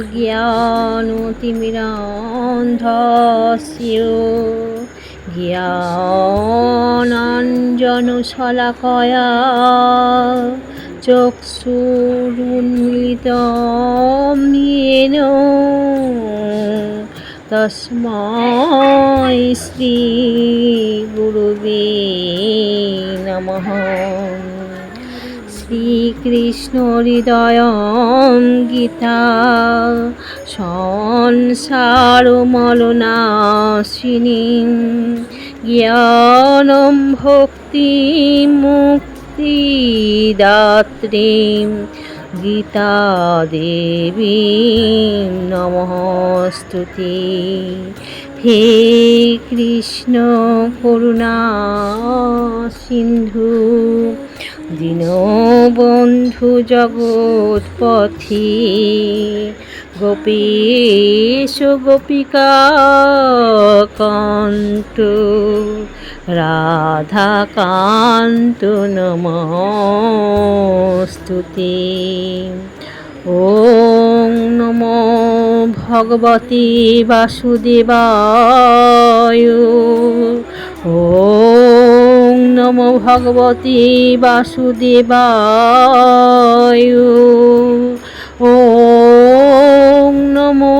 জ্ঞানতিমিরান্ধস্য। জ্ঞানাঞ্জনশলাকয়া। চক্ষুরুন্মিলিতম येन তস্মাই শ্রীগুরুবে নমঃ। শ্রীকৃষ্ণ হৃদয় গীতা। সংসার মলনাশিনী। জ্ঞানম ভক্তি মুক্তিদাত্রীম গীতা দেবী নমস্তুতে হে কৃষ্ণ করুণা সিন্ধু। দিন বন্ধু জগৎ পথি। গোপীশ গোপিকা কন্ত রাধা কান্ত নমস্তুতি। ওং নম ভগবতী বাসুদেবায়। নমো ভগবতী বাসুদেবায়। ও নমো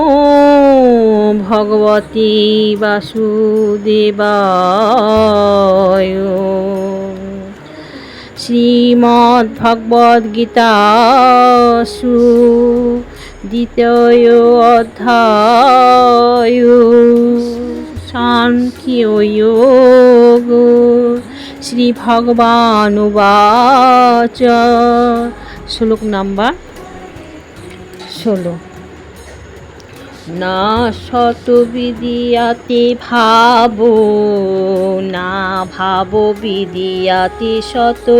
ভগবতী বাসুদেবায়। শ্রীমদ্ ভগবদ্গীতাসু দ্বিতীয় অধ্যায় সাংখ্যযোগ শ্রীভগবানুবাচ শ্লোক নাম্বার। ষোলো। না শত বিদিয়াতে ভাব না ভাব বিদিয়াতে শত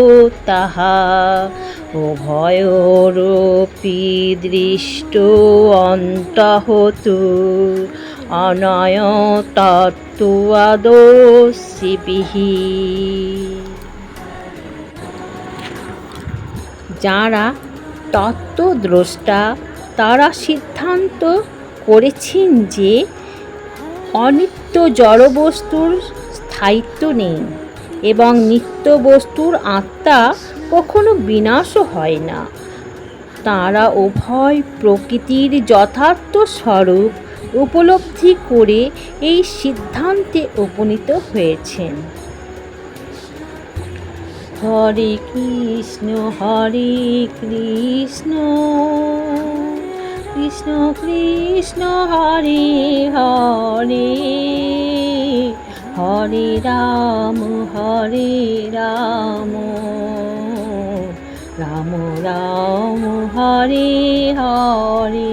তাহা। উভয়রূপী দৃষ্ট অন্তহতু। অনয় তত্ত্বাদশিবিহি যারা তত্ত্বদ্রষ্টা, তারা সিদ্ধান্ত করেছেন যে অনিত্য জড়বস্তুর স্থায়িত্ব নেই এবং নিত্য বস্তুর আত্মা কখনো বিনাশও হয় না। তারা উভয় প্রকৃতির যথার্থ স্বরূপ উপলব্ধি করে এই সিদ্ধান্তে উপনীত হয়েছেন। হরে কৃষ্ণ হরে কৃষ্ণ কৃষ্ণ কৃষ্ণ, হরে হরে হরে রাম হরে রাম রাম রাম, হরে হরে।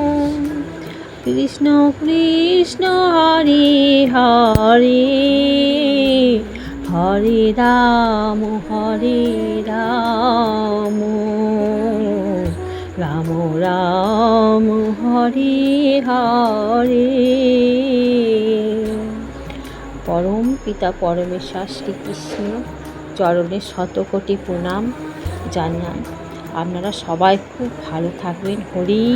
কৃষ্ণ কৃষ্ণ হরে হরে। হরে রাম হরে রাম। রাম রাম, হরে হরে। পরম পিতা পরমেশ্বর শ্রীকৃষ্ণ, চরণে শতকোটি প্রণাম জানান আপনারা সবাই খুব ভালো থাকবেন। হরি